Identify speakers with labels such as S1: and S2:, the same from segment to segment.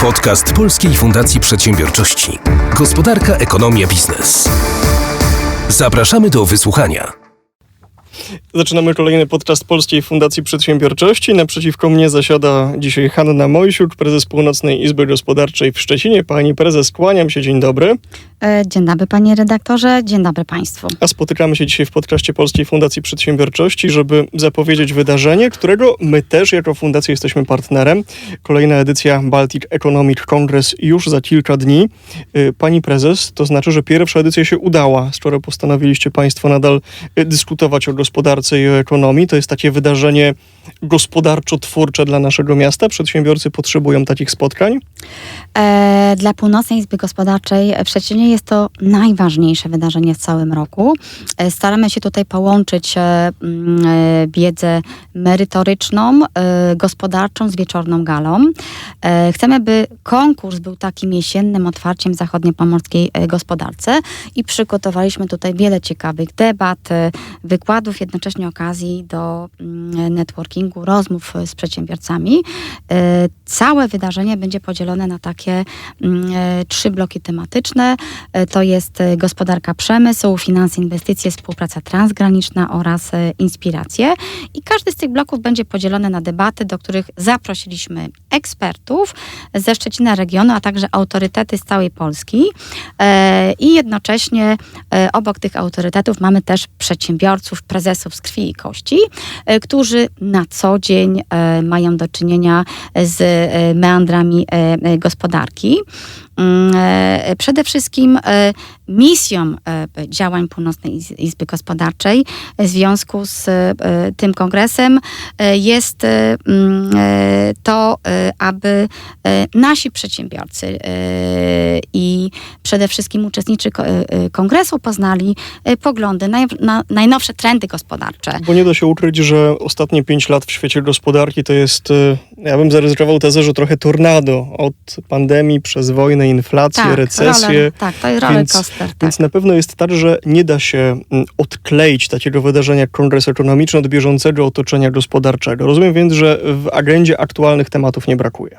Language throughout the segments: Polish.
S1: Podcast Polskiej Fundacji Przedsiębiorczości. Gospodarka, ekonomia, biznes. Zapraszamy do wysłuchania.
S2: Zaczynamy kolejny podcast Polskiej Fundacji Przedsiębiorczości. Naprzeciwko mnie zasiada dzisiaj Hanna Mojsiuk, prezes Północnej Izby Gospodarczej w Szczecinie. Pani prezes, kłaniam się, dzień dobry.
S3: E, Dzień dobry panie redaktorze, dzień dobry państwu.
S2: A spotykamy się dzisiaj w podcaście Polskiej Fundacji Przedsiębiorczości, żeby zapowiedzieć wydarzenie, którego my też jako fundacja jesteśmy partnerem. Kolejna edycja Baltic Economic Congress już za kilka dni. Y, Pani prezes, to znaczy, że pierwsza edycja się udała, skoro postanowiliście Państwo nadal y, dyskutować o gospodarce i o ekonomii. To jest takie wydarzenie gospodarczo-twórcze dla naszego miasta. Przedsiębiorcy potrzebują takich spotkań.
S3: E, Dla Północnej Izby Gospodarczej w Szczecinie jest to najważniejsze wydarzenie w całym roku. E, Staramy się tutaj połączyć e, mm, e, wiedzę merytoryczną, e, gospodarczą z wieczorną galą. E, Chcemy, by konkurs był takim jesiennym otwarciem zachodniopomorskiej e, gospodarce i przygotowaliśmy tutaj wiele ciekawych debat, e, wykładów, jednocześnie okazji do mm, rozmów e, z przedsiębiorcami. Całe wydarzenie będzie podzielone na takie mm, e, trzy bloki tematyczne. E, To jest e, gospodarka przemysłu, finanse, inwestycje, współpraca transgraniczna oraz inspiracje. I każdy z tych bloków będzie podzielony na debaty, do których zaprosiliśmy ekspertów ze Szczecina regionu, a także autorytety z całej Polski. I jednocześnie obok tych autorytetów mamy też przedsiębiorców, prezesów z krwi i kości, którzy na co dzień mają do czynienia z meandrami e, e, gospodarki. Mm, e, Przede wszystkim e, misją e, działań Północnej Iz- Izby Gospodarczej w związku z e, tym kongresem e, jest e, mm, e, to, e, aby e, nasi przedsiębiorcy e, i przede wszystkim e, kongresu poznali e, poglądy, naj- na najnowsze trendy gospodarcze.
S2: Bo nie da się ukryć, że ostatnie pięć lat w świecie gospodarki to jest, ja bym zaryzykował tezę, że trochę tornado. Od pandemii przez wojnę, inflację, recesję.
S3: roller, tak, to jest roller
S2: więc-
S3: coaster. Tak.
S2: Więc na pewno jest tak, że nie da się mm, odkleić takiego wydarzenia jak kongres ekonomiczny od bieżącego otoczenia gospodarczego. Rozumiem więc, że w agendzie aktualnych tematów nie brakuje.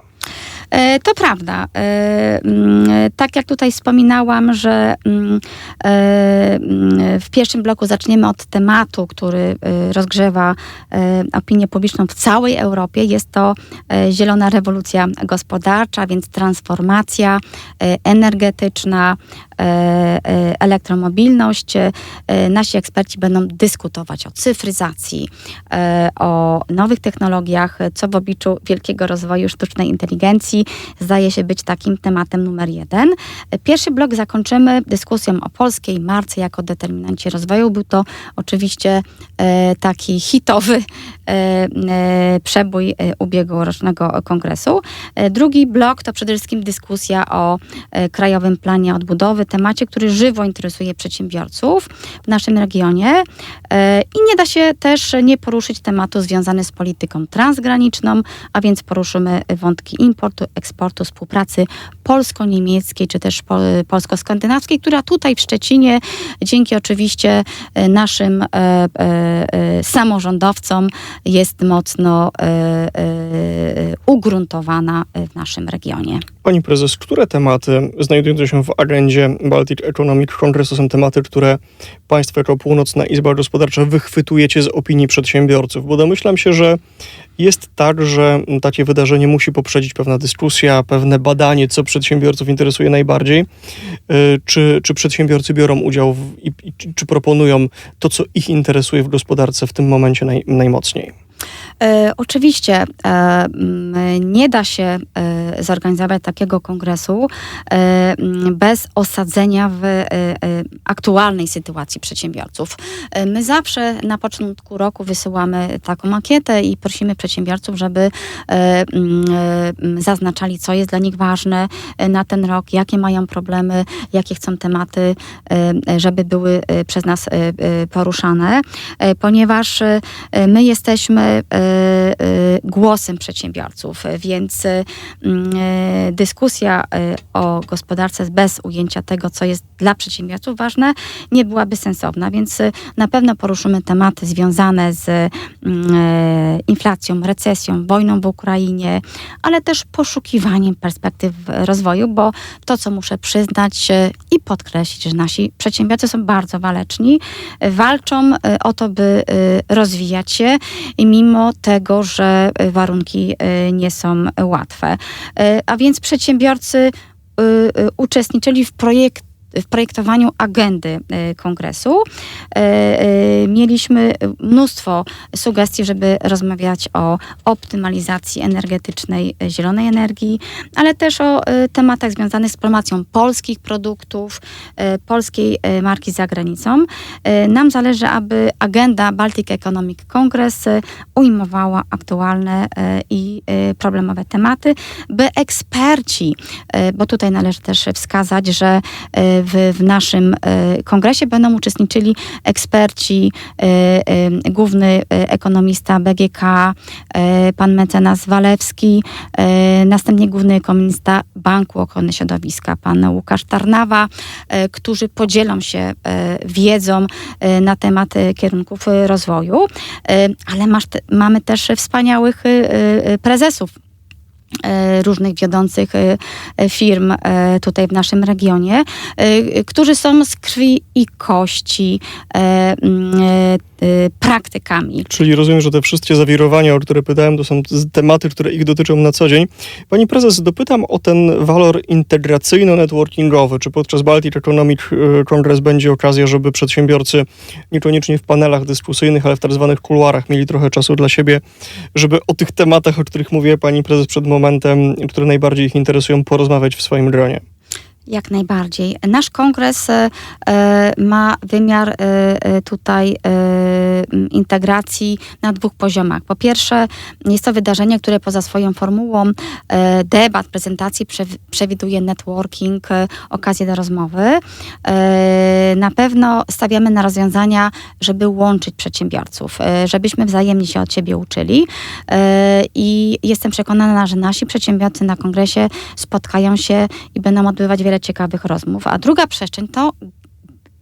S3: E, To prawda. E, mm, e, Tak jak tutaj wspominałam, że mm, mm, w pierwszym bloku zaczniemy od tematu, który rozgrzewa opinię publiczną w całej Europie. Jest to zielona rewolucja gospodarcza, więc transformacja energetyczna, elektromobilność. Nasi eksperci będą dyskutować o cyfryzacji, o nowych technologiach, co w obliczu wielkiego rozwoju sztucznej inteligencji zdaje się być takim tematem numer jeden. Pierwszy blok zakończymy dyskusją o polskiej marce jako determinancie rozwoju. Był to oczywiście e, taki hitowy e, e, przebój ubiegłorocznego kongresu. Drugi blok to przede wszystkim dyskusja o Krajowym Planie Odbudowy, temacie, który żywo interesuje przedsiębiorców w naszym regionie. I nie da się też nie poruszyć tematu związany z polityką transgraniczną, a więc poruszymy wątki importu, eksportu, współpracy polsko-niemieckiej czy też po- polsko-skandynawskiej, która tutaj w Szczecinie dzięki oczywiście e, naszym e, e, samorządowcom jest mocno ugruntowana w naszym regionie.
S2: Pani prezes, które tematy znajdujące się w agendzie Baltic Economic Congress to są tematy, które Państwo jako Północna Izba Gospodarcza wychwytujecie z opinii przedsiębiorców? Bo domyślam się, że jest tak, że takie wydarzenie musi poprzedzić pewna dyskusja, pewne badanie, co przedsiębiorców interesuje najbardziej. Y, Czy, czy przedsiębiorcy biorą udział w, i, czy proponują to, co ich interesuje w gospodarce w tym momencie naj, najmocniej?
S3: E, oczywiście e, nie da się e, zorganizować takiego kongresu bez osadzenia w aktualnej sytuacji przedsiębiorców. My zawsze na początku roku wysyłamy taką makietę i prosimy przedsiębiorców, żeby zaznaczali, co jest dla nich ważne na ten rok, jakie mają problemy, jakie chcą tematy, żeby były przez nas poruszane, ponieważ my jesteśmy głosem przedsiębiorców, więc e, mm, e, dyskusja e, o gospodarce bez ujęcia tego, co jest dla przedsiębiorców ważne, nie byłaby sensowna, więc e, na pewno poruszymy tematy związane z mm, e, inflacją, recesją, wojną w Ukrainie, ale też poszukiwaniem perspektyw rozwoju, bo to, co muszę przyznać e, i podkreślić, że nasi przedsiębiorcy są bardzo waleczni, e, walczą e, o to, by e, rozwijać się, i mimo tego, że e, warunki e, nie są łatwe. E, A więc przedsiębiorcy e, e, uczestniczyli w projekt w projektowaniu agendy e, kongresu. E, e, Mieliśmy mnóstwo sugestii, żeby rozmawiać o optymalizacji energetycznej zielonej energii, ale też o tematach związanych z promocją polskich produktów, polskiej marki za granicą. Nam zależy, aby agenda Baltic Economic Congress ujmowała aktualne i problemowe tematy, by eksperci, bo tutaj należy też wskazać, że w, w naszym e, kongresie będą uczestniczyli eksperci, e, e, główny ekonomista BGK, pan mecenas Walewski, następnie główny ekonomista Banku Ochrony Środowiska, pan Łukasz Tarnawa, którzy podzielą się wiedzą na temat kierunków rozwoju, ale masz mamy też wspaniałych prezesów różnych wiodących e, e, firm e, tutaj w naszym regionie, e, którzy są z krwi i kości e, e, e, praktykami.
S2: Czyli rozumiem, że te wszystkie zawirowania, o które pytałem, to są tematy, które ich dotyczą na co dzień. Pani prezes, dopytam o ten walor integracyjno-networkingowy. Czy podczas Baltic Economic e, Congress będzie okazja, żeby przedsiębiorcy niekoniecznie w panelach dyskusyjnych, ale w tak zwanych kuluarach mieli trochę czasu dla siebie, żeby o tych tematach, o których mówiła pani prezes przed momentem, które najbardziej ich interesują, porozmawiać w swoim gronie?
S3: Jak najbardziej. Nasz kongres e, e, ma wymiar e, tutaj integracji na dwóch poziomach. Po pierwsze, jest to wydarzenie, które poza swoją formułą debat, prezentacji przew- przewiduje networking, okazję do rozmowy. Na pewno stawiamy na rozwiązania, żeby łączyć przedsiębiorców, żebyśmy wzajemnie się od siebie uczyli. I jestem przekonana, że nasi przedsiębiorcy na kongresie spotkają się i będą odbywać wiele ciekawych rozmów. A druga przestrzeń to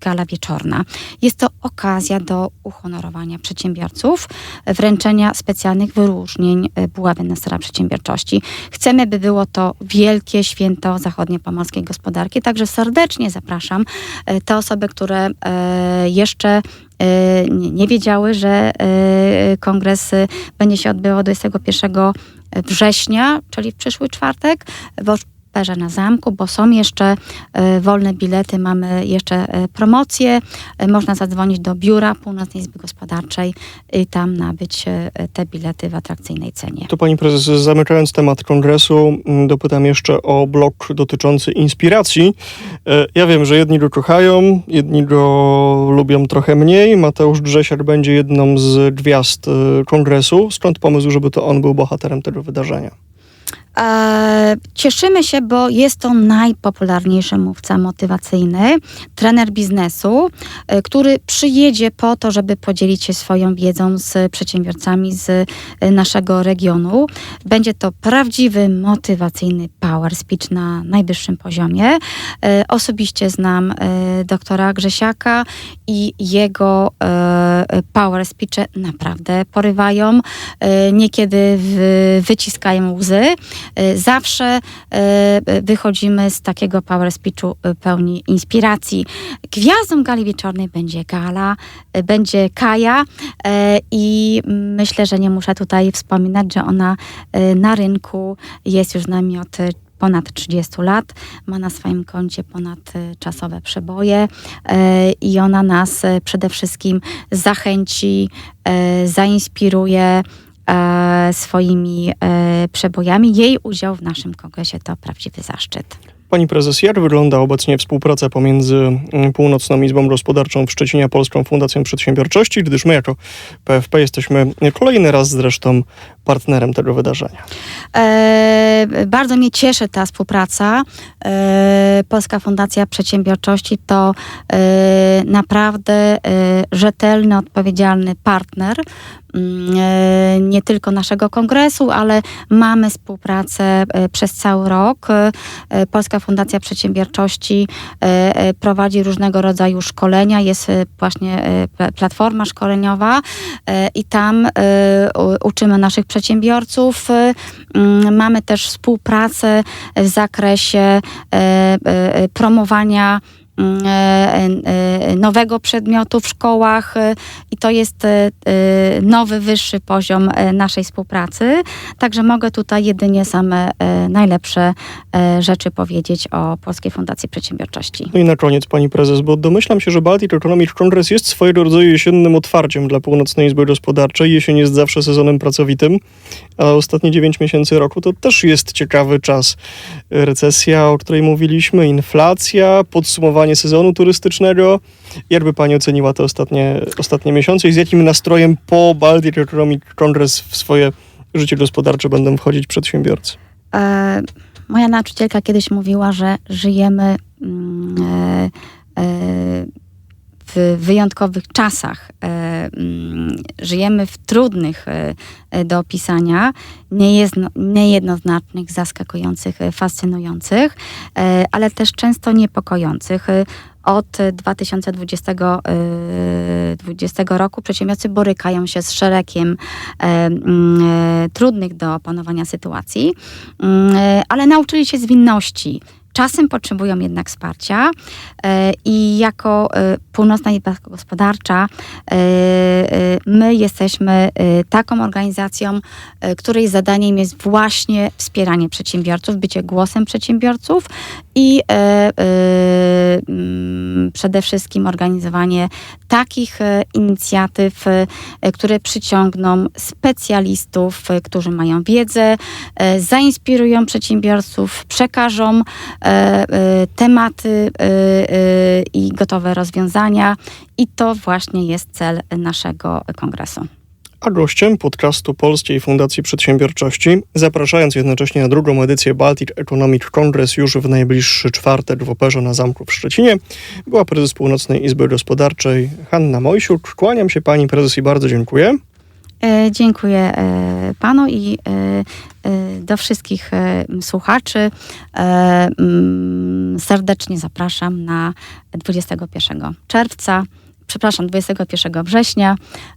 S3: gala wieczorna. Jest to okazja do uhonorowania przedsiębiorców, wręczenia specjalnych wyróżnień e, Buławy Nestora Przedsiębiorczości. Chcemy, by było to wielkie święto zachodniopomorskiej gospodarki, także serdecznie zapraszam e, te osoby, które e, jeszcze nie, wiedziały, że kongres będzie się odbywał 21 września, czyli w przyszły czwartek, w Operze na Zamku, bo są jeszcze e, wolne bilety, mamy jeszcze e, promocje. E, Można zadzwonić do biura Północnej Izby Gospodarczej i tam nabyć te bilety w atrakcyjnej cenie.
S2: To pani prezes, zamykając temat kongresu, mm, dopytam jeszcze o blok dotyczący inspiracji. Ja wiem, że jedni go kochają, jedni go lubią trochę mniej. Mateusz Grzesiak będzie jedną z gwiazd kongresu. Skąd pomysł, żeby to on był bohaterem tego wydarzenia?
S3: E, cieszymy się, bo jest to najpopularniejszy mówca motywacyjny, trener biznesu, e, który przyjedzie po to, żeby podzielić się swoją wiedzą z przedsiębiorcami z e, naszego regionu. Będzie to prawdziwy, motywacyjny power speech na najwyższym poziomie. Osobiście znam doktora Grzesiaka i jego power speeche naprawdę porywają. Niekiedy wyciskają łzy. E, Zawsze e, wychodzimy z takiego power speechu e, pełni inspiracji. Gwiazdą gali wieczornej będzie Gala, będzie Kaja i myślę, że nie muszę tutaj wspominać, że ona na rynku jest już nami od ponad 30 lat, ma na swoim koncie ponad e, czasowe przeboje i ona nas przede wszystkim zachęci, zainspiruje swoimi e, przebojami. Jej udział w naszym kongresie to prawdziwy zaszczyt.
S2: Pani prezes, jak wygląda obecnie współpraca pomiędzy mm, Północną Izbą Gospodarczą w Szczecinie a Polską Fundacją Przedsiębiorczości, gdyż my jako PFP jesteśmy kolejny raz zresztą partnerem tego wydarzenia?
S3: E, e, bardzo mnie cieszy ta współpraca. E, Polska Fundacja Przedsiębiorczości to e, naprawdę e, rzetelny, odpowiedzialny partner e, nie tylko naszego kongresu, ale mamy współpracę e, przez cały rok. E, Polska Fundacja Przedsiębiorczości e, e, prowadzi różnego rodzaju szkolenia, jest e, właśnie e, pla- platforma szkoleniowa e, i tam e, uczymy naszych przedsiębiorców. E, mm, Mamy też współpracę w zakresie e, e, e, promowania mm, e, e, nowego przedmiotu w szkołach e, i to jest e, e, nowy, wyższy poziom e, naszej współpracy. Także mogę tutaj jedynie same e, najlepsze e, rzeczy powiedzieć o Polskiej Fundacji Przedsiębiorczości.
S2: No i na koniec, pani prezes, bo domyślam się, że Baltic Economic Congress jest swojego rodzaju jesiennym otwarciem dla Północnej Izby Gospodarczej. Jesień jest zawsze sezonem pracowitym, a ostatnie 9 miesięcy roku to też jest ciekawy czas. Recesja, o której mówiliśmy, inflacja, podsumowanie sezonu turystycznego. Jakby pani oceniła te ostatnie, ostatnie miesiące i z jakim nastrojem po Baltic Economic Congress w swoje życie gospodarcze będą wchodzić przedsiębiorcy?
S3: E, moja nauczycielka kiedyś mówiła, że żyjemy mm, e, e, w wyjątkowych czasach. E, mm, żyjemy w trudnych e, e, do opisania, niejedno, niejednoznacznych, zaskakujących, fascynujących, ale też często niepokojących. Od 2020 e, 20 roku przedsiębiorcy borykają się z szeregiem mm, trudnych do opanowania sytuacji, Mm, ale nauczyli się zwinności. Czasem potrzebują jednak wsparcia e, i jako e, Północna Izba Gospodarcza e, my jesteśmy taką organizacją, której zadaniem jest właśnie wspieranie przedsiębiorców, bycie głosem przedsiębiorców i mm, przede wszystkim organizowanie takich inicjatyw, które przyciągną specjalistów, którzy mają wiedzę, zainspirują przedsiębiorców, przekażą tematy e, e, i gotowe rozwiązania. I to właśnie jest cel naszego kongresu.
S2: a gościem podcastu Polskiej Fundacji Przedsiębiorczości, zapraszając jednocześnie na drugą edycję Baltic Economic Congress już w najbliższy czwartek w Operze na Zamku w Szczecinie, była prezes Północnej Izby Gospodarczej Hanna Mojsiuk. Kłaniam się pani prezes i bardzo dziękuję.
S3: E, Dziękuję e, panu i e, e, do wszystkich e, słuchaczy. Mm, serdecznie zapraszam na 21 czerwca, przepraszam, 21 września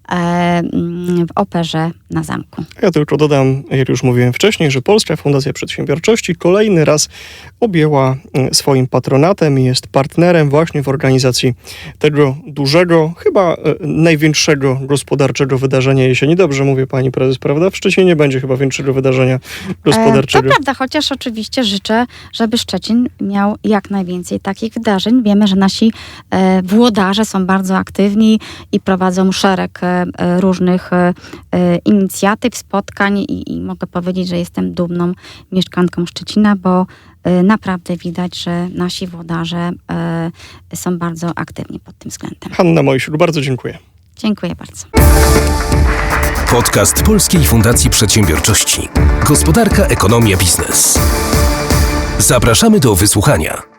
S3: e, mm, w Operze na Zamku.
S2: Ja tylko dodam, jak już mówiłem wcześniej, że Polska Fundacja Przedsiębiorczości kolejny raz objęła mm, swoim patronatem i jest partnerem właśnie w organizacji tego dużego, chyba e, największego gospodarczego wydarzenia jesieni. Dobrze mówię pani prezes, prawda? W Szczecinie będzie chyba większego wydarzenia
S3: E,
S2: gospodarczego.
S3: To prawda, chociaż oczywiście życzę, żeby Szczecin miał jak najwięcej takich wydarzeń. Wiemy, że nasi włodarze są bardzo aktywni i prowadzą szereg e, e, różnych e, inicjatyw, spotkań i, i mogę powiedzieć, że jestem dumną mieszkanką Szczecina, bo naprawdę widać, że nasi włodarze są bardzo aktywni pod tym względem.
S2: Hanna Mojsiuk, bardzo dziękuję.
S3: Dziękuję bardzo.
S1: Podcast Polskiej Fundacji Przedsiębiorczości. Gospodarka, ekonomia, biznes. Zapraszamy do wysłuchania.